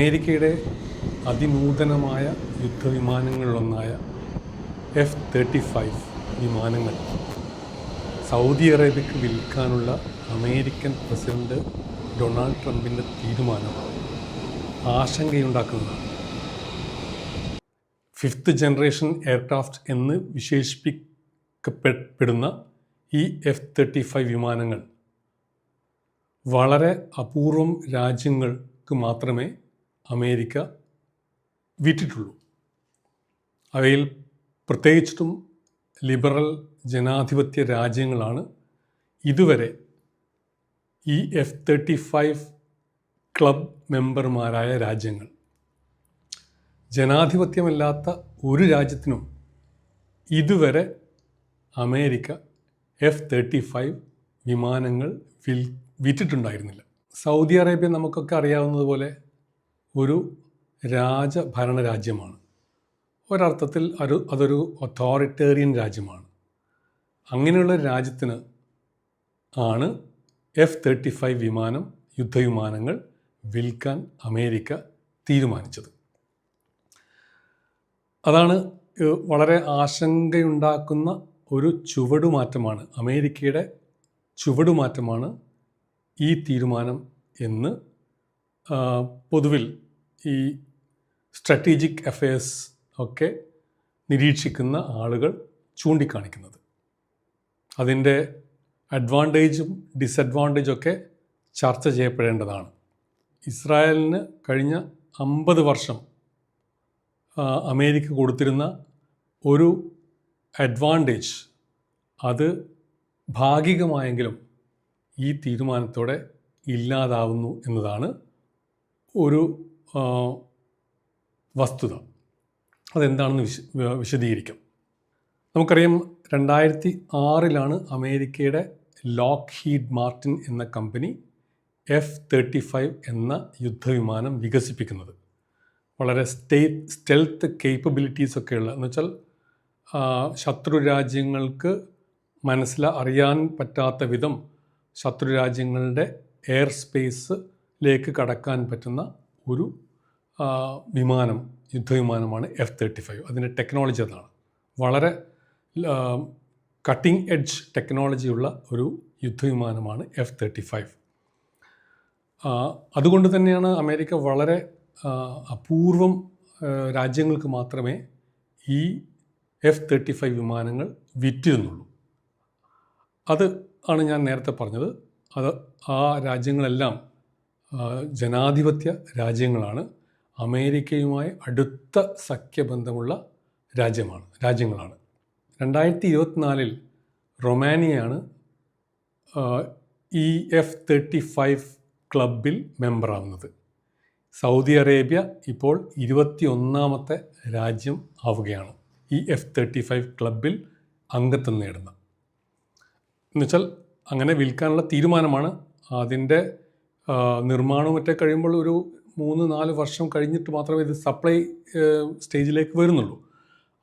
അമേരിക്കയുടെ അതിനൂതനമായ യുദ്ധവിമാനങ്ങളിലൊന്നായ എഫ് തേർട്ടി ഫൈവ് വിമാനങ്ങൾ സൗദി അറേബ്യക്ക് വിൽക്കാനുള്ള അമേരിക്കൻ പ്രസിഡന്റ് ഡൊണാൾഡ് ട്രംപിന്റെ തീരുമാനം ആശങ്കയുണ്ടാക്കുന്നതാണ് ഫിഫ്ത്ത് ജനറേഷൻ എയർക്രാഫ്റ്റ് എന്ന് വിശേഷിപ്പിക്കപ്പെടുന്ന ഈ എഫ് തേർട്ടി ഫൈവ് വിമാനങ്ങൾ വളരെ അപൂർവം രാജ്യങ്ങൾക്ക് മാത്രമേ അമേരിക്ക വിറ്റിട്ടുള്ളൂ അവയിൽ പ്രത്യേകിച്ചിട്ടും ലിബറൽ ജനാധിപത്യ രാജ്യങ്ങളാണ്. ഇതുവരെ ഈ എഫ് തേർട്ടി ഫൈവ് ക്ലബ് മെമ്പർമാരായ രാജ്യങ്ങൾ ജനാധിപത്യമല്ലാത്ത ഒരു രാജ്യത്തിനും ഇതുവരെ അമേരിക്ക എഫ് തേർട്ടി ഫൈവ് വിമാനങ്ങൾ വിൽ വിറ്റിട്ടുണ്ടായിരുന്നില്ല. സൗദി അറേബ്യ നമുക്കൊക്കെ അറിയാവുന്നതുപോലെ ഒരു രാജഭരണ രാജ്യമാണ് ഒരർത്ഥത്തിൽ ഒരു അതൊരു ഒത്തോറിറ്റേറിയൻ രാജ്യമാണ്. അങ്ങനെയുള്ള രാജ്യത്തിന് ആണ് എഫ് തേർട്ടി ഫൈവ് വിമാനം യുദ്ധവിമാനങ്ങൾ വിൽക്കാൻ അമേരിക്ക തീരുമാനിച്ചത്. അതാണ് വളരെ ആശങ്കയുണ്ടാക്കുന്ന ഒരു ചുവടുമാറ്റമാണ് അമേരിക്കയുടെ ചുവടുമാറ്റമാണ് ഈ തീരുമാനം എന്ന് പൊതുവിൽ ഈ സ്ട്രാറ്റജിക് അഫയേഴ്സ് ഒക്കെ നിരീക്ഷിക്കുന്ന ആളുകൾ ചൂണ്ടിക്കാണിക്കുന്നത്. അതിന്റെ അഡ്വാന്റേജും ഡിസഡ്വാന്റേജും ഒക്കെ ചർച്ച ചെയ്യപ്പെടേണ്ടതാണ്. ഇസ്രായേലിന് കഴിഞ്ഞ അമ്പത് വർഷം അമേരിക്ക കൊടുത്തിരുന്ന ഒരു അഡ്വാന്റേജ് അത് ഭാഗികമായെങ്കിലും ഈ തീരുമാനത്തോടെ ഇല്ലാതാവുന്നു എന്നതാണ് ഒരു വസ്തുത. അതെന്താണെന്ന് വിശ വിശദീകരിക്കും. നമുക്കറിയാം രണ്ടായിരത്തി ആറിലാണ് അമേരിക്കയുടെ ലോക്ക് ഹീഡ് മാർട്ടിൻ എന്ന കമ്പനി എഫ് തേർട്ടി ഫൈവ് എന്ന യുദ്ധവിമാനം വികസിപ്പിക്കുന്നത്. വളരെ സ്റ്റേ സ്റ്റെൽത്ത് കേപ്പബിലിറ്റീസ് ഒക്കെയുള്ള എന്ന് വെച്ചാൽ ശത്രു രാജ്യങ്ങൾക്ക് മനസ്സില അറിയാൻ പറ്റാത്ത വിധം ശത്രു രാജ്യങ്ങളുടെ എയർ സ്പേസിലേക്ക് കടക്കാൻ പറ്റുന്ന ഒരു വിമാനം യുദ്ധവിമാനമാണ് എഫ് തേർട്ടി ഫൈവ് അതിന്റെ ടെക്നോളജി അതാണ്. വളരെ കട്ടിംഗ് എഡ്ജ് ടെക്നോളജിയുള്ള ഒരു യുദ്ധവിമാനമാണ് എഫ് തേർട്ടി ഫൈവ് അതുകൊണ്ട് തന്നെയാണ് അമേരിക്ക വളരെ അപൂർവം രാജ്യങ്ങൾക്ക് മാത്രമേ ഈ എഫ് തേർട്ടി ഫൈവ് വിമാനങ്ങൾ വിറ്റിരുന്നുള്ളൂ. അത് ആണ് ഞാൻ നേരത്തെ പറഞ്ഞത്. അത് ആ രാജ്യങ്ങളെല്ലാം ജനാധിപത്യ രാജ്യങ്ങളാണ്. അമേരിക്കയുമായി അടുത്ത സഖ്യബന്ധമുള്ള രാജ്യമാണ് രാജ്യങ്ങളാണ്. രണ്ടായിരത്തി ഇരുപത്തിനാലിൽ റൊമാനിയയാണ് ഇ എഫ് തേർട്ടി ഫൈവ് ക്ലബിൽ മെമ്പറാവുന്നത്. സൗദി അറേബ്യ ഇപ്പോൾ ഇരുപത്തി ഒന്നാമത്തെ രാജ്യം ആവുകയാണ് ഇ എഫ് തേർട്ടി ഫൈവ് ക്ലബിൽ അംഗത്വം നേടുന്നത് എന്നുവെച്ചാൽ അങ്ങനെ വിൽക്കാനുള്ള തീരുമാനമാണ് അതിന്റെ മറ്റേ കഴിയുമ്പോൾ ഒരു മൂന്ന് നാല് വർഷം കഴിഞ്ഞിട്ട് മാത്രമേ ഇത് സപ്ലൈ സ്റ്റേജിലേക്ക് വരുന്നുള്ളൂ.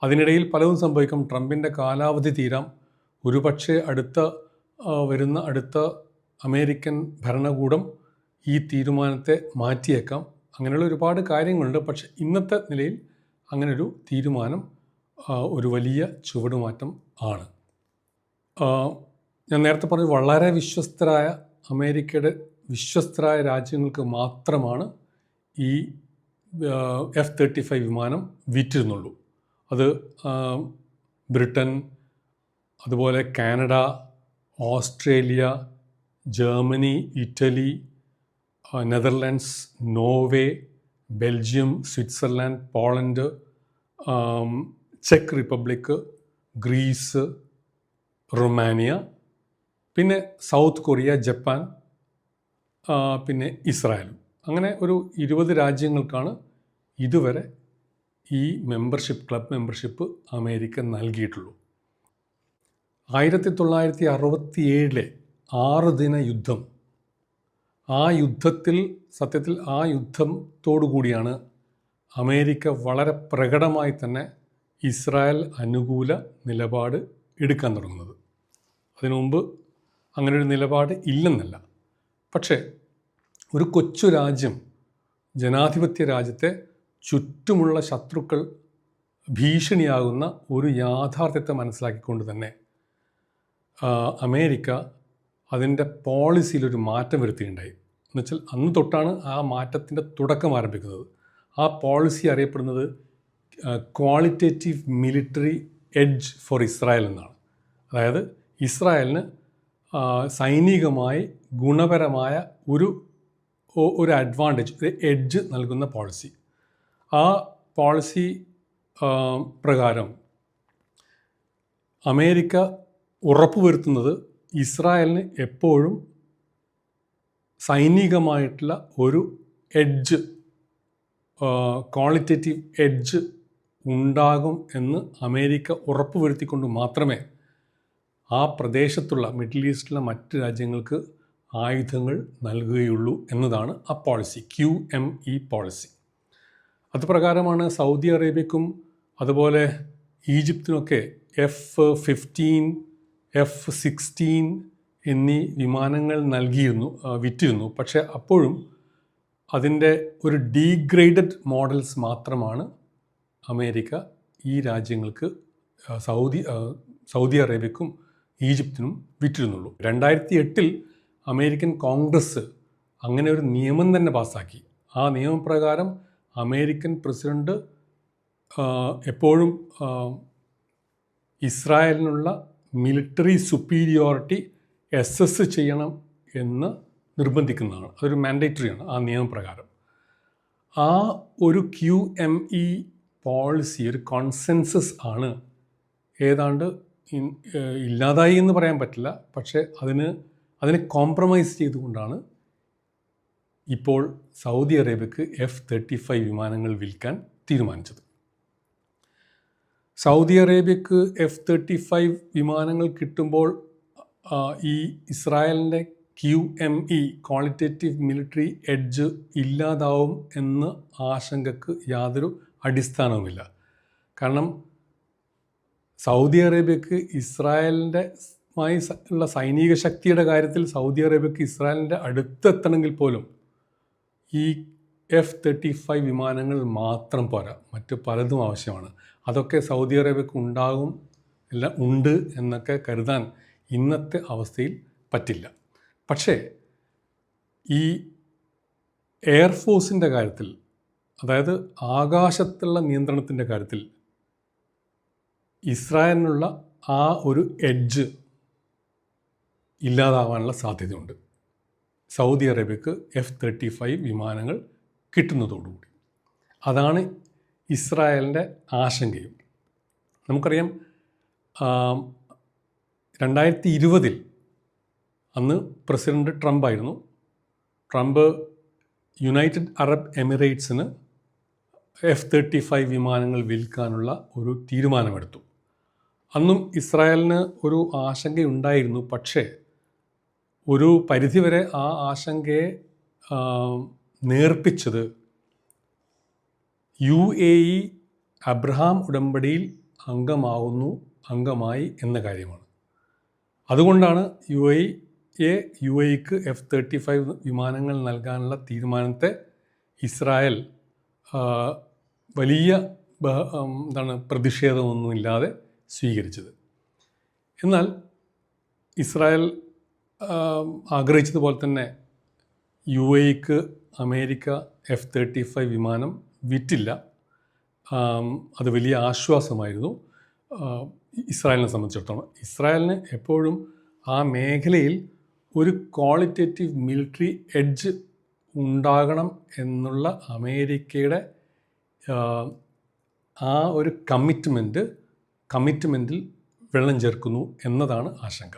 അതിനിടയിൽ പലതും സംഭവിക്കും. ട്രംപിന്റെ കാലാവധി തീരാം. ഒരുപക്ഷെ അടുത്ത വരുന്ന അടുത്ത അമേരിക്കൻ ഭരണകൂടം ഈ തീരുമാനത്തെ മാറ്റിയേക്കാം. അങ്ങനെയുള്ള ഒരുപാട് കാര്യങ്ങളുണ്ട്. പക്ഷെ ഇന്നത്തെ നിലയിൽ അങ്ങനൊരു തീരുമാനം ഒരു വലിയ ചുവടുമാറ്റം ആണ്. ഞാൻ നേരത്തെ പറഞ്ഞു വളരെ വിശ്വസ്തരായ അമേരിക്കയുടെ വിശ്വസ്തരായ രാജ്യങ്ങൾക്ക് മാത്രമാണ് ഈ എഫ് തേർട്ടി ഫൈവ് വിമാനം വിറ്റിരുന്നുള്ളൂ. അത് ബ്രിട്ടൻ അതുപോലെ Canada Australia Germany Italy Netherlands Norway Belgium Switzerland Poland check Republic Greece Romania പിന്നെ സൗത്ത് കൊറിയ ജപ്പാൻ പിന്നെ ഇസ്രായേലും. അങ്ങനെ ഒരു ഇരുപത് രാജ്യങ്ങൾക്കാണ് ഇതുവരെ ഈ മെമ്പർഷിപ്പ് ക്ലബ് മെമ്പർഷിപ്പ് അമേരിക്ക നൽകിയിട്ടുള്ളൂ. ആയിരത്തി തൊള്ളായിരത്തി അറുപത്തി ഏഴിലെ ആറ് ദിന യുദ്ധം. ആ യുദ്ധത്തിൽ സത്യത്തിൽ ആ കൂടിയാണ് അമേരിക്ക വളരെ പ്രകടമായി തന്നെ ഇസ്രായേൽ അനുകൂല നിലപാട് എടുക്കാൻ തുടങ്ങുന്നത്. അതിനു അങ്ങനെ ഒരു നിലപാട് ഇല്ലെന്നല്ല. പക്ഷേ ഒരു കൊച്ചു രാജ്യം ജനാധിപത്യ രാജ്യത്തെ ചുറ്റുമുള്ള ശത്രുക്കൾ ഭീഷണിയാകുന്ന ഒരു യാഥാർത്ഥ്യത്തെ മനസ്സിലാക്കിക്കൊണ്ട് തന്നെ അമേരിക്ക അതിന്റെ പോളിസിയിലൊരു മാറ്റം വരുത്തിയിട്ടുണ്ടായി എന്നുവെച്ചാൽ അന്ന് തൊട്ടാണ് ആ മാറ്റത്തിന്റെ തുടക്കം ആരംഭിക്കുന്നത്. ആ പോളിസി അറിയപ്പെടുന്നത് qualitative military edge for Israel എന്നാണ്. അതായത് ഇസ്രായേലിന് സൈനികമായി ഗുണപരമായ ഒരു ഒരു അഡ്വാന്റേജ് ഒരു എഡ്ജ് നൽകുന്ന പോളിസി ആ പോളിസി പ്രകാരം അമേരിക്ക ഉറപ്പുവരുത്തുന്നത് ഇസ്രായേലിന് എപ്പോഴും സൈനികമായിട്ടുള്ള ഒരു എഡ്ജ് ക്വാളിറ്റേറ്റീവ് എഡ്ജ് ഉണ്ടാകും എന്ന് അമേരിക്ക ഉറപ്പുവരുത്തിക്കൊണ്ട് മാത്രമേ ആ പ്രദേശത്തുള്ള മിഡിൽ ഈസ്റ്റിലെ മറ്റ് രാജ്യങ്ങൾക്ക് ആയുധങ്ങൾ നൽകുകയുള്ളൂ എന്നതാണ് ആ policy Q M E policy അത് പ്രകാരമാണ് സൗദി അറേബ്യക്കും അതുപോലെ ഈജിപ്തിനൊക്കെ എഫ് ഫിഫ്റ്റീൻ എഫ് സിക്സ്റ്റീൻ എന്നീ വിമാനങ്ങൾ നൽകിയിരുന്നു വിറ്റിരുന്നു. പക്ഷേ അപ്പോഴും അതിന്റെ ഒരു ഡീഗ്രേഡഡ് മോഡൽസ് മാത്രമാണ് അമേരിക്ക ഈ രാജ്യങ്ങൾക്ക് സൗദി സൗദി അറേബ്യക്കും ഈജിപ്തിനും വിറ്റിരുന്നുള്ളൂ. രണ്ടായിരത്തി എട്ടിൽ അമേരിക്കൻ കോൺഗ്രസ് അങ്ങനെ ഒരു നിയമം തന്നെ പാസ്സാക്കി. ആ നിയമപ്രകാരം അമേരിക്കൻ പ്രസിഡന്റ് എപ്പോഴും ഇസ്രായേലിനുള്ള മിലിറ്ററി സുപ്പീരിയോറിറ്റി എസ് ചെയ്യണം എന്ന് നിർബന്ധിക്കുന്നതാണ്. അതൊരു മാൻഡേറ്ററിയാണ് ആ നിയമപ്രകാരം. ആ ഒരു ക്യു എം ഇ പോളിസി ഒരു കോൺസെൻസസ് ആണ് ഏതാണ്ട് ഇല്ലാതായി എന്ന് പറയാൻ പറ്റില്ല. പക്ഷേ അതിന് അതിനെ കോംപ്രമൈസ് ചെയ്തുകൊണ്ടാണ് ഇപ്പോൾ സൗദി അറേബ്യക്ക് എഫ് തേർട്ടി ഫൈവ് വിമാനങ്ങൾ വിൽക്കാൻ തീരുമാനിച്ചത്. സൗദി അറേബ്യക്ക് എഫ് തേർട്ടി ഫൈവ് വിമാനങ്ങൾ കിട്ടുമ്പോൾ ഈ ഇസ്രായേലിന്റെ Q M E qualitative military edge ഇല്ലാതാവും എന്ന ആശങ്കക്ക് യാതൊരു അടിസ്ഥാനവുമില്ല. കാരണം സൗദി അറേബ്യക്ക് ഇസ്രായേലിന്റെ മായി ഉള്ള സൈനിക ശക്തിയുടെ കാര്യത്തിൽ സൗദി അറേബ്യക്ക് ഇസ്രായേലിന്റെ അടുത്തെത്തണമെങ്കിൽ പോലും ഈ എഫ് തേർട്ടി ഫൈവ് വിമാനങ്ങൾ മാത്രം പോരാ. മറ്റ് പലതും ആവശ്യമാണ്. അതൊക്കെ സൗദി അറേബ്യക്ക് ഉണ്ടാകും എല്ലാം ഉണ്ട് എന്നൊക്കെ കരുതാൻ ഇന്നത്തെ അവസ്ഥയിൽ പറ്റില്ല. പക്ഷേ ഈ എയർഫോഴ്സിന്റെ കാര്യത്തിൽ അതായത് ആകാശത്തുള്ള നിയന്ത്രണത്തിന്റെ കാര്യത്തിൽ ഇസ്രായേലിനുള്ള ആ ഒരു എഡ്ജ് ഇല്ലാതാവാനുള്ള സാധ്യതയുണ്ട്. സൗദി അറേബ്യക്ക് എഫ് തേർട്ടി ഫൈവ് വിമാനങ്ങൾ കിട്ടുന്നതോടുകൂടി. അതാണ് ഇസ്രായേലിന്റെ ആശങ്കയും. നമുക്കറിയാം രണ്ടായിരത്തി ഇരുപതിൽ അന്ന് പ്രസിഡന്റ് ട്രംപ് ആയിരുന്നു ട്രംപ് യുണൈറ്റഡ് അറബ് എമിറേറ്റ്സിന് എഫ് തേർട്ടി ഫൈവ് വിമാനങ്ങൾ വിൽക്കാനുള്ള ഒരു തീരുമാനമെടുത്തു. അന്നും ഇസ്രായേലിന് ഒരു ആശങ്കയുണ്ടായിരുന്നു. പക്ഷേ ഒരു പരിധിവരെ ആ ആശങ്കയെ നേർപ്പിച്ചത് യു എ ഇ അബ്രഹാം ഉടമ്പടിയിൽ അംഗമാവുന്നു അംഗമായി എന്ന കാര്യമാണ്. അതുകൊണ്ടാണ് യു എ എ യു എക്ക് എഫ് തേർട്ടി ഫൈവ് വിമാനങ്ങൾ നൽകാനുള്ള തീരുമാനത്തെ ഇസ്രായേൽ വലിയ എന്താണ് പ്രതിഷേധമൊന്നുമില്ലാതെ സ്വീകരിച്ചത്. എന്നാൽ ഇസ്രായേൽ ആഗ്രഹിച്ചതുപോലെ തന്നെ യു എക്ക് അമേരിക്ക എഫ് തേർട്ടി ഫൈവ് വിമാനം വിറ്റില്ല. അത് വലിയ ആശ്വാസമായിരുന്നു ഇസ്രായേലിനെ സംബന്ധിച്ചിടത്തോളം. ഇസ്രായേലിന് എപ്പോഴും ആ മേഖലയിൽ ഒരു ക്വാളിറ്റേറ്റീവ് മിലിറ്ററി എഡ്ജ് ഉണ്ടാകണം എന്നുള്ള അമേരിക്കയുടെ ആ, ഒരു കമ്മിറ്റ്മെന്റ് കമ്മിറ്റ്മെന്റിൽ വെള്ളം ചേർക്കുന്നു എന്നതാണ് ആശങ്ക.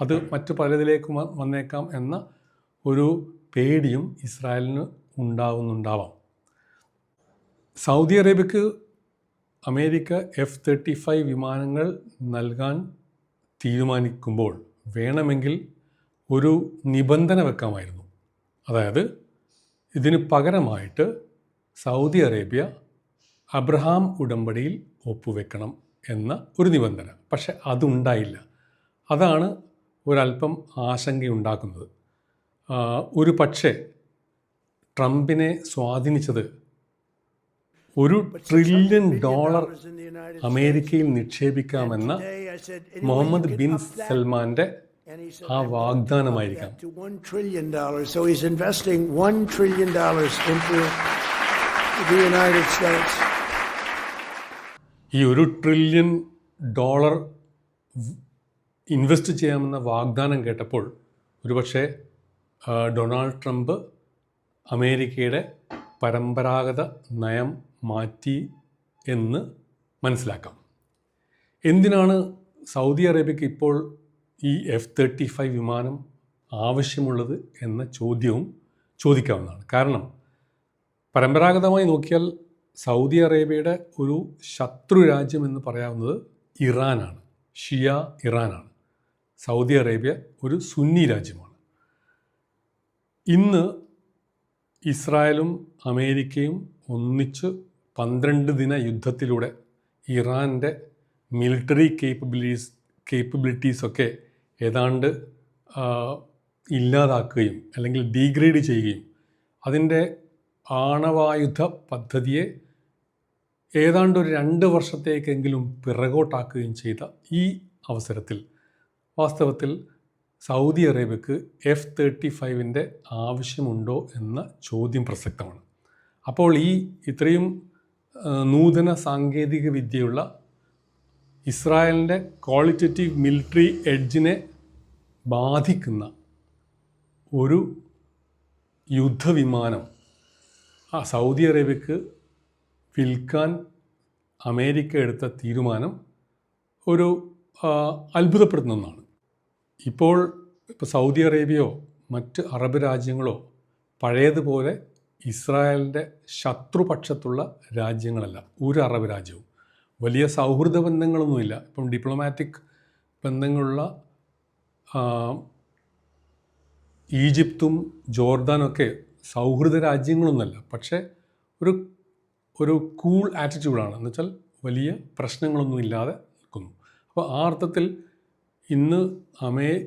അത് മറ്റു പലതിലേക്കും വന്നേക്കാം എന്ന ഒരു പേടിയും ഇസ്രായേലിന് ഉണ്ടാവുന്നുണ്ടാവാം. സൗദി അറേബ്യക്ക് അമേരിക്ക എഫ് തേർട്ടി ഫൈവ് വിമാനങ്ങൾ നൽകാൻ തീരുമാനിക്കുമ്പോൾ വേണമെങ്കിൽ ഒരു നിബന്ധന വെക്കാമായിരുന്നു. അതായത് ഇതിന് പകരമായിട്ട് സൗദി അറേബ്യ അബ്രഹാം ഉടമ്പടിയിൽ ഒപ്പുവെക്കണം. എന്ന ഒരു നിബന്ധന. പക്ഷെ അതുണ്ടായില്ല. അതാണ് ഒരല്പം ആശങ്കയുണ്ടാക്കുന്നത്. ഒരു പക്ഷേ ട്രംപിനെ സ്വാധീനിച്ചത് ഒരു ട്രില്യൺ ഡോളർ അമേരിക്കയിൽ നിക്ഷേപിക്കാമെന്ന മുഹമ്മദ് ബിൻ സൽമാന്റെ ആ വാഗ്ദാനമായിരിക്കാം. ഈ ഒരു ട്രില്യൺ ഡോളർ ഇൻവെസ്റ്റ് ചെയ്യാമെന്ന വാഗ്ദാനം കേട്ടപ്പോൾ ഒരുപക്ഷെ ഡൊണാൾഡ് ട്രംപ് അമേരിക്കയുടെ പരമ്പരാഗത നയം മാറ്റി എന്ന് മനസ്സിലാക്കാം. എന്തിനാണ് സൗദി അറേബ്യക്ക് ഇപ്പോൾ ഈ എഫ് തേർട്ടി ഫൈവ് വിമാനം ആവശ്യമുള്ളത് എന്ന ചോദ്യവും ചോദിക്കാവുന്നതാണ്. കാരണം പരമ്പരാഗതമായി നോക്കിയാൽ സൗദി അറേബ്യയുടെ ഒരു ശത്രു രാജ്യം എന്ന് പറയാവുന്നത് ഇറാനാണ്. ഷിയ ഇറാനാണ്. സൗദി അറേബ്യ ഒരു സുന്നി രാജ്യമാണ്. ഇന്ന് ഇസ്രായേലും അമേരിക്കയും ഒന്നിച്ച് പന്ത്രണ്ട് ദിന യുദ്ധത്തിലൂടെ ഇറാന്റെ മിലിറ്ററി കേപ്പബിലിറ്റീസ് കേപ്പബിലിറ്റീസൊക്കെ ഏതാണ്ട് ഇല്ലാതാക്കുകയും അല്ലെങ്കിൽ ഡീഗ്രേഡ് ചെയ്യുകയും അതിന്റെ ആണവായുധ പദ്ധതിയെ ഏതാണ്ട് ഒരു രണ്ട് വർഷത്തേക്കെങ്കിലും പിറകോട്ടാക്കുകയും ചെയ്ത ഈ അവസരത്തിൽ വാസ്തവത്തിൽ സൗദി അറേബ്യക്ക് എഫ് തേർട്ടി ഫൈവിന്റെ ആവശ്യമുണ്ടോ എന്ന ചോദ്യം പ്രസക്തമാണ്. അപ്പോൾ ഈ ഇത്രയും നൂതന സാങ്കേതിക വിദ്യയുള്ള ഇസ്രായേലിന്റെ ക്വാളിറ്റേറ്റീവ് മിലിറ്ററി എഡ്ജിനെ ബാധിക്കുന്ന ഒരു യുദ്ധവിമാനം സൗദി അറേബ്യക്ക് വിൽക്കാൻ അമേരിക്ക എടുത്ത തീരുമാനം ഒരു അത്ഭുതപ്പെടുന്ന ഒന്നാണ്. ഇപ്പോൾ ഇപ്പോൾ സൗദി അറേബ്യയോ മറ്റ് അറബ് രാജ്യങ്ങളോ പഴയതുപോലെ ഇസ്രായേലിന്റെ ശത്രുപക്ഷത്തുള്ള രാജ്യങ്ങളല്ല ഒരു അറബ് രാജ്യവും. വലിയ സൗഹൃദ ബന്ധങ്ങളൊന്നുമില്ല. ഇപ്പം ഡിപ്ലോമാറ്റിക് ബന്ധങ്ങളുള്ള ഈജിപ്തും ജോർദാനൊക്കെ സൗഹൃദ രാജ്യങ്ങളൊന്നുമല്ല. പക്ഷേ ഒരു ഒരു കൂൾ ആറ്റിറ്റ്യൂഡാണ്. എന്ന് വെച്ചാൽ വലിയ പ്രശ്നങ്ങളൊന്നും ഇല്ലാതെ നിൽക്കുന്നു. അപ്പോൾ ആ അർത്ഥത്തിൽ ഇന്ന് അമേ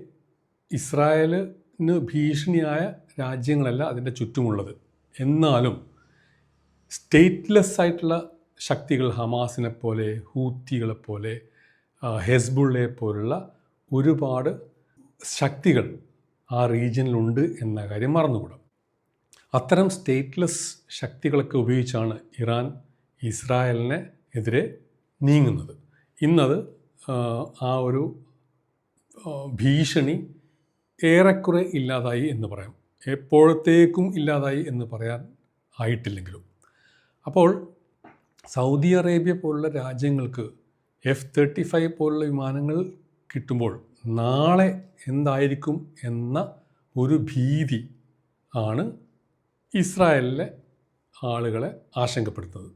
ഇസ്രായേലിന് ഭീഷണിയായ രാജ്യങ്ങളല്ല അതിന്റെ ചുറ്റുമുള്ളത്. എന്നാലും സ്റ്റേറ്റ്ലെസ് ആയിട്ടുള്ള ശക്തികൾ ഹമാസിനെ പോലെ ഹൂത്തികളെ പോലെ ഹെസ്ബുള്ളയെ പോലുള്ള ഒരുപാട് ശക്തികൾ ആ റീജിയനിലുണ്ട് എന്ന കാര്യം മറന്നുകൂടാ. അത്തരം സ്റ്റേറ്റ്ലെസ് ശക്തികളൊക്കെ ഉപയോഗിച്ചാണ് ഇറാൻ ഇസ്രായേലിനെ എതിരെ നീങ്ങുന്നത്. ഇന്നത് ആ, ഒരു ഭീഷണി ഏറെക്കുറെ ഇല്ലാതായി എന്ന് പറയാം. എപ്പോഴത്തേക്കും ഇല്ലാതായി എന്ന് പറയാൻ ആയിട്ടില്ലെങ്കിലും. അപ്പോൾ സൗദി അറേബ്യ പോലുള്ള രാജ്യങ്ങൾക്ക് എഫ് തേർട്ടി ഫൈവ് പോലുള്ള വിമാനങ്ങൾ കിട്ടുമ്പോൾ നാളെ എന്തായിരിക്കും എന്ന ഒരു ഭീതി ആണ് ഇസ്രായേലിലെ ആളുകളെ ആശങ്കപ്പെടുത്തുന്നത്.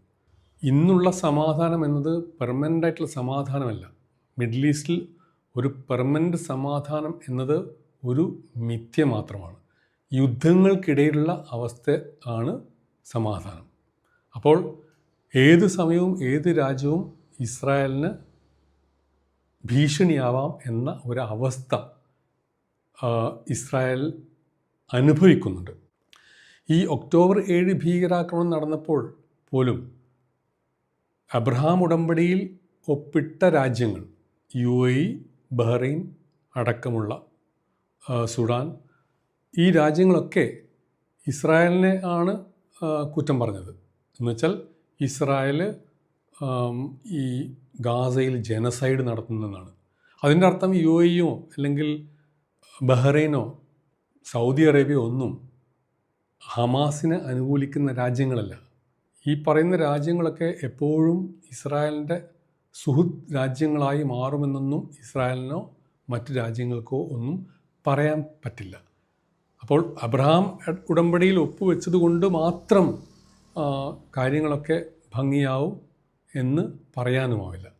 ഇന്നുള്ള സമാധാനം എന്നത് പെർമനന്റ് ആയിട്ടുള്ള സമാധാനമല്ല. മിഡിൽ ഈസ്റ്റിൽ ഒരു പെർമനന്റ് സമാധാനം എന്നത് ഒരു മിഥ്യ മാത്രമാണ്. യുദ്ധങ്ങൾക്കിടയിലുള്ള അവസ്ഥ ആണ് സമാധാനം. അപ്പോൾ ഏത് സമയവും ഏത് രാജ്യവും ഇസ്രായേലിന് ഭീഷണിയാവാം എന്ന ഒരവസ്ഥ അവസ്ഥ ഇസ്രായേൽ അനുഭവിക്കുന്നുണ്ട്. ഈ ഒക്ടോബർ ഏഴ് ഭീകരാക്രമണം നടന്നപ്പോൾ പോലും അബ്രഹാം ഉടമ്പടിയിൽ ഒപ്പിട്ട രാജ്യങ്ങൾ യു എ ബഹ്റൈൻ അടക്കമുള്ള സുഡാൻ ഈ രാജ്യങ്ങളൊക്കെ ഇസ്രായേലിനെ ആണ് കുറ്റം പറഞ്ഞത്. എന്നുവെച്ചാൽ ഇസ്രായേൽ ഈ ഗാസയിൽ ജനസൈഡ് നടത്തുന്നതെന്നാണ്. അതിന്റെ അർത്ഥം യു എ ഇയോ അല്ലെങ്കിൽ ബഹ്റൈനോ സൗദി അറേബ്യ ഒന്നും ഹമാസിനെ അനുകൂലിക്കുന്ന രാജ്യങ്ങളല്ല. ഈ പറയുന്ന രാജ്യങ്ങളൊക്കെ എപ്പോഴും ഇസ്രായേലിന്റെ സുഹൃത്ത് രാജ്യങ്ങളായി മാറുമെന്നൊന്നും ഇസ്രായേലിനോ മറ്റ് രാജ്യങ്ങൾക്കോ ഒന്നും പറയാൻ പറ്റില്ല. അപ്പോൾ അബ്രഹാം ഉടമ്പടിയിൽ ഒപ്പുവെച്ചത് കൊണ്ട് മാത്രം കാര്യങ്ങളൊക്കെ ഭംഗിയാവും എന്ന് പറയാനുമാവില്ല.